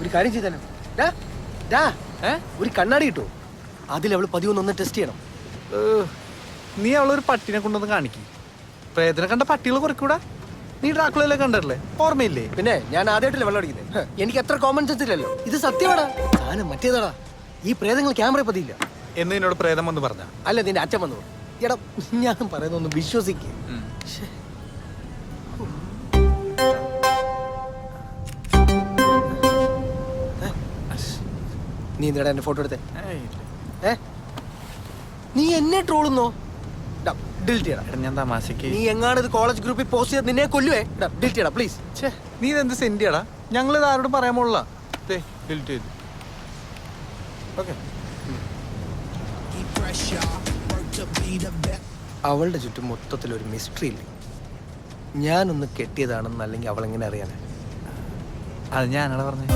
ഒരു കാര്യം ചെയ്താലോ? ഒരു കണ്ണാടി കിട്ടുമോ അതിൽ അവൾ പതിവൊന്നൊന്ന് ടെസ്റ്റ് ചെയ്യണം. നീ അവളൊരു പട്ടിനെ കൊണ്ടൊന്ന് കാണിക്കും. പ്രേതനെ കണ്ട പട്ടികൾ കുറയ്ക്കൂടാ? നീ ഡ്രാക്കുളയിലെ കണ്ടല്ലേ ഓർമ്മയില്ലേ? പിന്നെ ഞാൻ ആദ്യമായിട്ടല്ലേ വെള്ളം അടിക്കുന്നത് എനിക്ക് അത്ര കോമൺ സെൻസ് ഇല്ലല്ലോ. ഇത് സത്യമാടാ. സാധനം മറ്റേതാടാ. ഈ പ്രേതങ്ങൾ ക്യാമറ പതിയില്ല എന്ന് നിന്നോട് പ്രേതം വന്ന് പറഞ്ഞ? അല്ല നിന്റെ അച്ഛൻ വന്നു. എടാ ഞാൻ പറയുന്നൊന്ന് വിശ്വസിക്കുക നീ എന്തിനാ എന്റെ ഫോട്ടോ എടുത്തേ? ഏ? നീ എന്നെ ട്രോളുന്നോ ഞാൻ തമാശക്ക് നീ എങ്ങാണ് കോളേജ് ഗ്രൂപ്പിൽ പോസ്റ്റ് ചെയ്ത് നിന്നെ കൊല്ലുവേ. ചെയ്യടാ പ്ലീസ് ഛേ, നീ ഇതെന്ത് സെന്റിയാടാ ഞങ്ങൾ ഇത് ആരോടും പറയാൻ പോലുള്ള ഡിലീറ്റ് ചെയ്തു. ഓക്കെ. അവളുടെ ചുറ്റും മൊത്തത്തിൽ ഒരു മിസ്റ്ററി ഇല്ല? ഞാനൊന്ന് കെട്ടിയതാണെന്ന് അല്ലെങ്കിൽ അവൾ എങ്ങനെ അറിയാനാ അത് ഞാനാണ് പറഞ്ഞത്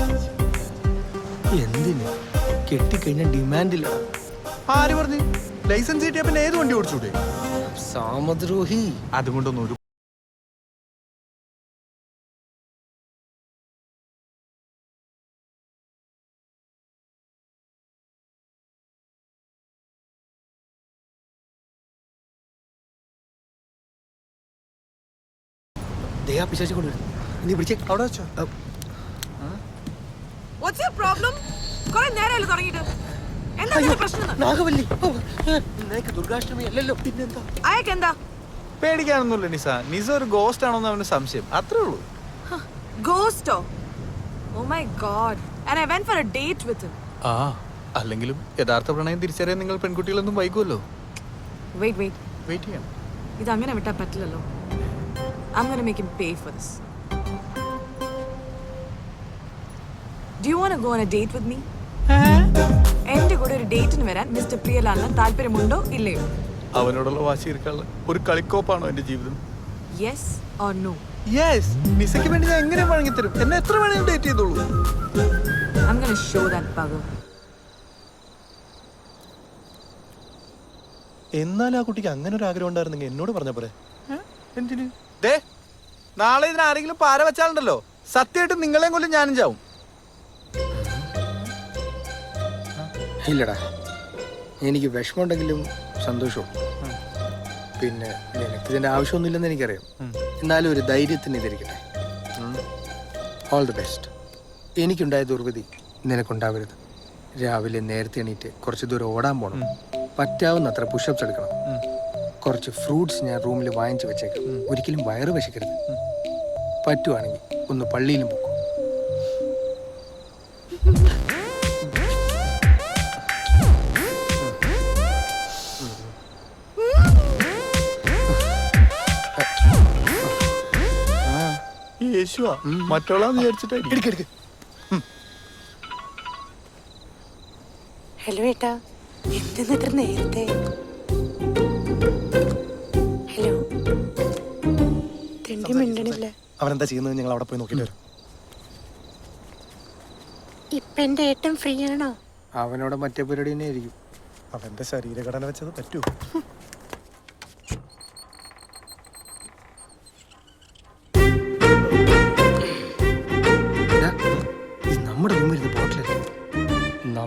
എന്തിന്? കെട്ടിക്കഴിഞ്ഞാൽ ഡിമാൻഡില്ല ആര് പറഞ്ഞു? ലൈസൻസ് കിട്ടിയ പിന്നെ ഏത് വണ്ടി ഓടിച്ചൂടെ? സാമദ്രോഹി. അതുകൊണ്ടൊന്നും ഒരു ദേഹാ പിശാചി കൊണ്ടുവരും നീ പിടിച്ചേ. അവിടെ വെച്ചോ. വാട്ട്സ് യുവർ പ്രോബ്ലം കുറെ നേരമല്ലേ തുടങ്ങിയിട്ട്? എന്താ നിന്റെ പ്രശ്നം? നാഗവല്ലി ഓ, നിനക്ക് ദുർഗാഷ്ടമി അല്ലല്ലോ പിന്നെന്താ? അയാൾക്ക് എന്താ? പേടിക്കാനൊന്നുമില്ല നിസ. നിസ ഒരു ഗോസ്റ്റ് ആണോന്ന് അവന് സംശയം. അത്രേ ഉള്ളൂ. ഗോസ്റ്റോ ഓ? My god and I went for a date with him ആ അല്ലെങ്കിലും യഥാർത്ഥ പ്രണയം തിരിച്ചറിയാൻ നിങ്ങൾ പെൺകുട്ടികളൊന്നും വൈകുമല്ലോ വെയിറ്റ് വെയിറ്റ് വെയിറ്റ് ചെയ്യണം ഇത് അങ്ങനെ വിട്ടാൽ പറ്റില്ലല്ലോ. I am gonna make him pay for this do you want go on a date with me എന്റെ കൂടെ ഒരു ഡേറ്റിന് വരാൻ മിസ്റ്റർ പ്രിയലാലിന് താല്പര്യമുണ്ടോ ഇല്ലയോ? അവനോടുള്ള വാശി തീർക്കാനുള്ള ഒരു കളിക്കോപ്പാണോ എന്റെ ജീവിതം? യെസ് ഓർ നോ യെസ് നിസയ്ക്ക് വേണ്ടി ഞാൻ എങ്ങനെ വഴങ്ങിത്തരും? എന്നെ എത്ര വേണമെങ്കിലും ഡേറ്റ് ചെയ്തോളൂ. I am gonna show that power എന്നാലും ആ കുട്ടിക്ക് അങ്ങനെ ഒരു ആഗ്രഹം ഉണ്ടായിരുന്നെങ്കിൽ എന്നോട് പറഞ്ഞ പോരെ. എന്തിന്? ദേ നാളെ ഇതിനാരെങ്കിലും പാര വെച്ചാലുണ്ടല്ലോ. സത്യമായിട്ട് നിങ്ങളെയും കൊല്ലും ഞാനും ചാവും. ഇല്ലടാ. എനിക്ക് വിഷമമുണ്ടെങ്കിലും സന്തോഷവും. പിന്നെ നിനക്ക് ഇതിന്റെ ആവശ്യമൊന്നുമില്ലെന്ന് എനിക്കറിയാം. എന്നാലും ഒരു ധൈര്യത്തിന് ഇതിരിക്കട്ടെ. ഓൾ ദി ബെസ്റ്റ് എനിക്കുണ്ടായ ദുർഗതി നിനക്കുണ്ടാവരുത്. രാവിലെ നേരത്തെ എണീറ്റ് കുറച്ച് ദൂരം ഓടാൻ പോകണം പറ്റാവുന്ന അത്ര പുഷപ്സ് എടുക്കണം. കുറച്ച് ഫ്രൂട്ട്സ് ഞാൻ റൂമിൽ വാങ്ങിച്ചു വെച്ചേക്കാം. ഒരിക്കലും വയറ് വിശക്കരുത്. പറ്റുവാണെങ്കിൽ ഒന്ന് പള്ളിയിലും പോകും വിചാരിച്ചിട്ടായിരിക്കും എടുക്ക് എടുക്ക്. ഹലോ ഏട്ടാ. എന്തെന്ന് ഇത്ര നേരത്തെ? ഹലോ. തെണ്ടി മിണ്ടണില്ല. അവരെന്താ ചെയ്യുന്നത്? ഞങ്ങൾ അവിടെ പോയി നോക്കിയിട്ട് വരും. ഇപ്പൊ എന്റെ ഏട്ടൻ ഫ്രീ ആണോ? അവനോട് മറ്റേ പരിപാടി തന്നെ ആയിരിക്കും. അവന്റെ ശരീരഘടന വെച്ചത് പറ്റൂ.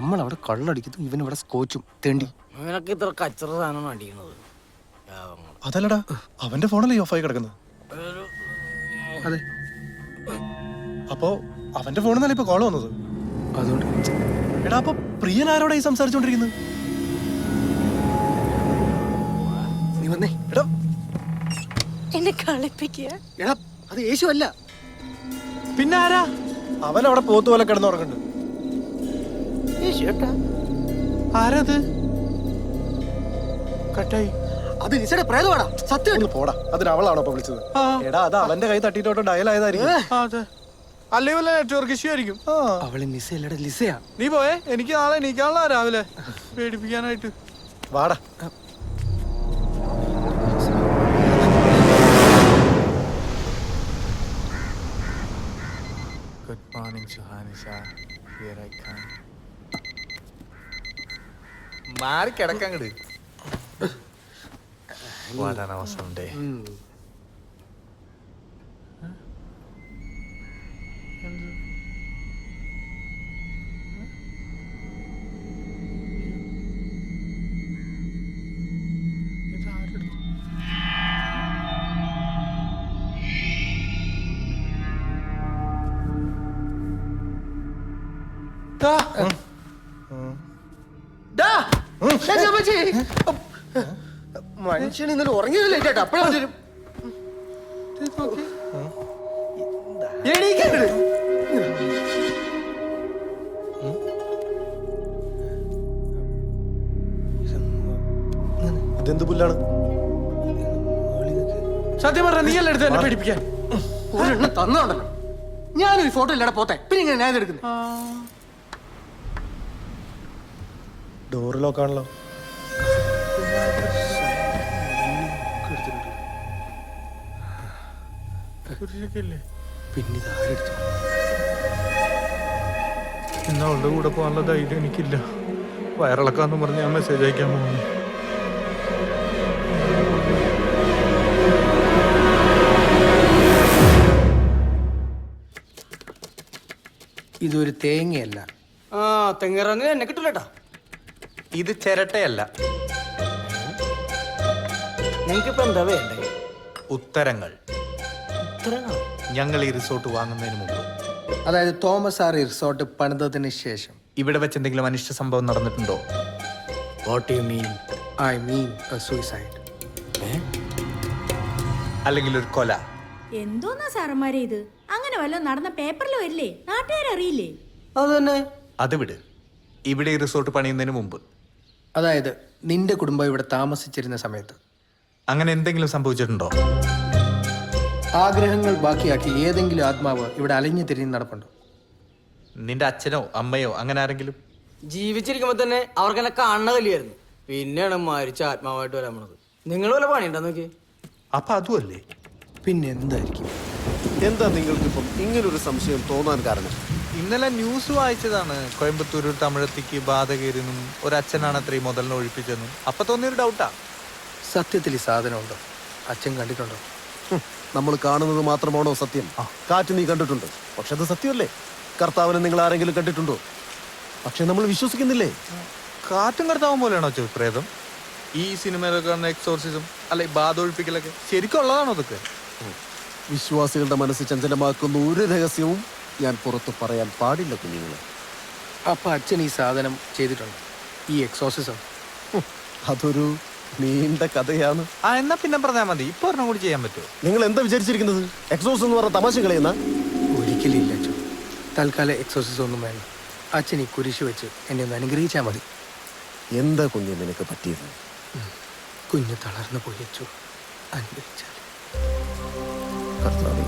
നമ്മൾ അവിടെ കള്ളടിക്കുന്നു ഇവൻ ഇവിടെ സ്കോച്ചും തേണ്ടി. ഇവനൊക്കെ ഇത്ര കച്ചറ സാധനമാണ് അടിക്കുന്നത് അതല്ലടാ അവന്റെ ഫോണല്ലേ ഓഫ് ആയി കിടക്കുന്നത്? അതെ. അപ്പോ അവന്റെ ഫോണിൽ നിന്നല്ലേ ഇപ്പൊ കോൾ വന്നത്? അതുകൊണ്ട് എടാ അപ്പൊ പ്രിയൻ ആരോടെ ഈ സംസാരിച്ചോണ്ടിരിക്കുന്നത്? നീ വന്നേ. എടാ. എന്നെ കളിപ്പിക്കുക. എടാ അത് യേശു അല്ല പിന്നെ ആരാ അവൻ അവിടെ പോത്തുപോലെ കിടന്നുറങ്ങുന്നുണ്ട്. ആരത്? കട്ടായി. അത് നിസയുടെ പ്രേതമാടാ. സത്യം പോടാ. അതിന് അവളാണോ ഇപ്പൊ വിളിച്ചത്? എടാ അത് അവന്റെ കൈ തട്ടിട്ടോട്ട് ഡയൽ ആയതായിരിക്കും അല്ലേ വല്ല നെറ്റ്വർക്ക് ഇഷ്യൂ ആയിരിക്കും. അവൾ നിസയല്ലടാ ലിസയാ. നീ പോയേ. എനിക്ക് നാളെ എണീക്കാനുള്ള രാവിലെ. പേടിപ്പിക്കാനായിട്ട്. വാടാ. ഗുഡ് മോർണിംഗ് സുഹാനിസ Here I കം മാറി കിടക്കങ്ങട് വരണവസുണ്ടേ Da. Mm. മനുഷ്യൻ ഇന്നലെ ഉറങ്ങിയതല്ലേ ചേട്ടാ? അപ്പഴാ വരും ഇതെന്ത് പുല്ലാണ്? സത്യം പറഞ്ഞ നീയല്ല എടുത്ത് എന്നെ പേടിപ്പിക്കാൻ? ഒരെണ്ണം തന്നോണ്ടല്ലോ. ഞാനൊരു ഫോട്ടോ ഇല്ലടാ പോത്തെ. പിന്നെ ഇങ്ങനെ ഞാൻ എടുക്കുന്നത് ഡോറ് ലോക്കാണല്ലോ പിന്നെ ഇതാരെടുത്തു ഇന്ന് അവളുടെ കൂടെ പോകാനുള്ള ധൈര്യം എനിക്കില്ല. വയറിളക്കാന്ന് പറഞ്ഞ് ഞാൻ മെസ്സേജ് അയക്കാൻ പോകുന്നു. ഇതൊരു തേങ്ങയല്ല. ആ തെങ്ങറങ്ങനെ എന്നെ കിട്ടില്ലട്ടാ ഇത് ചിരട്ടയല്ല. നിങ്ങൾക്ക് ഇപ്പൊ എന്താ വേണ്ടേ? ഉത്തരങ്ങൾ. ഉത്തരങ്ങൾ? ഞങ്ങൾ ഈ റിസോർട്ട് വാങ്ങുന്നതിന് മുമ്പ്. അതായത് തോമസ് ആർ ഈ റിസോർട്ട് പണിതതിന് ശേഷം. ഇവിടെ വെച്ച് എന്തെങ്കിലും അനിഷ്ട സംഭവം നടന്നിട്ടുണ്ടോ? What you mean I mean suicide അല്ലെങ്കിൽ ഒരു കൊല. എന്തോന്നാ സാറന്മാരെ ഇത്? അങ്ങനെ വല്ലതും നടന്ന പേപ്പറിൽ വരില്ലേ? നാട്ടുകാരറിയില്ലേ? അത് തന്നെ. അത് വിട്. ഇവിടെ ഈ റിസോർട്ട് പണിയുന്നതിന് മുമ്പ്. അതായത് നിന്റെ കുടുംബം ഇവിടെ താമസിച്ചിരുന്ന സമയത്ത്. അങ്ങനെ എന്തെങ്കിലും സംഭവിച്ചിട്ടുണ്ടോ? ആഗ്രഹങ്ങൾ ബാക്കിയാക്കി ഏതെങ്കിലും ആത്മാവ് ഇവിടെ അലഞ്ഞു തിരിഞ്ഞ് നടപ്പുണ്ടോ? നിന്റെ അച്ഛനോ അമ്മയോ അങ്ങനെ ആരെങ്കിലും? ജീവിച്ചിരിക്കുമ്പോ തന്നെ അവർക്ക് എന്നെ കല്യായിരുന്നു പിന്നെയാണ് മരിച്ച ആത്മാവായിട്ട് വരാൻ പോണത്. നിങ്ങൾ വല്ല പണിയുണ്ടോ നോക്കി അപ്പൊ അതുമല്ലേ പിന്നെ എന്തായിരിക്കും? എന്താ നിങ്ങൾക്കിപ്പം ഇങ്ങനൊരു സംശയം തോന്നാൻ കാരണം? ഇന്നലെ ന്യൂസ് വായിച്ചതാണ്. കോയമ്പത്തൂർ തമിഴത്തിക്ക് ബാധ കയറിയെന്നും ഒരു അച്ഛനാണ് അത്രയും മുതലിനെ ഒഴിപ്പിച്ചെന്നും അപ്പൊ തോന്നിയൊരു ഡൗട്ടാ സത്യത്തിൽ ഈ സാധനമുണ്ടോ? അച്ഛൻ കണ്ടിട്ടുണ്ടോ? നമ്മൾ കാണുന്നത് മാത്രമാണോ സത്യം? കാറ്റ് നീ കണ്ടിട്ടുണ്ട്. പക്ഷെ അത് സത്യമല്ലേ? കർത്താവിനെ നിങ്ങൾ ആരെങ്കിലും കണ്ടിട്ടുണ്ടോ? പക്ഷെ നമ്മൾ വിശ്വസിക്കുന്നില്ലേ? കാറ്റും കർത്താവും പോലെയാണോ പ്രേതം ഈ സിനിമയിലൊക്കെ കാണുന്ന എക്സോർസിസം അല്ലെ ബാധ ഒഴിപ്പിക്കലൊക്കെ ശരിക്കും ഉള്ളതാണോ അതൊക്കെ? വിശ്വാസികളുടെ മനസ്സ് ചഞ്ചലമാക്കുന്ന ഒരു രഹസ്യവും ഞാൻ പുറത്ത് പറയാൻ പാടില്ല കുഞ്ഞുങ്ങൾ അപ്പൊ അച്ഛൻ ഈ സാധനം ചെയ്തിട്ടുണ്ട്? ഈ എക്സോസിസം അതൊരു നീണ്ട കഥയാണ്. ആ എന്നാ പിന്നെ പറഞ്ഞാൽ മതി. ഇപ്പൊ ഒരെണ്ണം കൂടി ചെയ്യാൻ പറ്റുമോ? നിങ്ങൾ എന്താ വിചാരിച്ചിരിക്കുന്നത്? എക്സോസ് എന്ന് പറഞ്ഞ തമാശ കളയുന്ന? ഒരിക്കലില്ല അച്ഛൻ. തൽക്കാലം എക്സോസിസം ഒന്നും വേണം അച്ഛൻ ഈ കുരിശ് വെച്ച് എന്നെ ഒന്ന് അനുഗ്രഹിച്ചാൽ മതി. എന്താ കുഞ്ഞു നിനക്ക് പറ്റിയത്? കുഞ്ഞ് തളർന്നു പോയി അച്ചു അനുഗ്രഹിച്ചാൽ കർത്താവേ,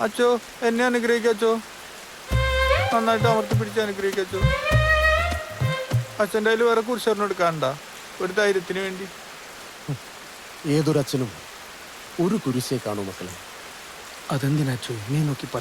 അച്ചോ എന്നെ അനുഗ്രഹിക്കച്ചോ നന്നായിട്ട് അമർത്തി പിടിച്ച് അനുഗ്രഹിക്കച്ചോ അച്ഛന്റെ കയ്യിൽ വേറെ കുരിശറിന് എടുക്കാണ്ട ഒരു ധൈര്യത്തിന് വേണ്ടി. ഏതൊരച്ഛനും ഒരു കുരിശേ കാണൂ മക്കളെ. അതെന്തിനാ അച്ചു? എന്നെ നോക്കി പറയുന്നത്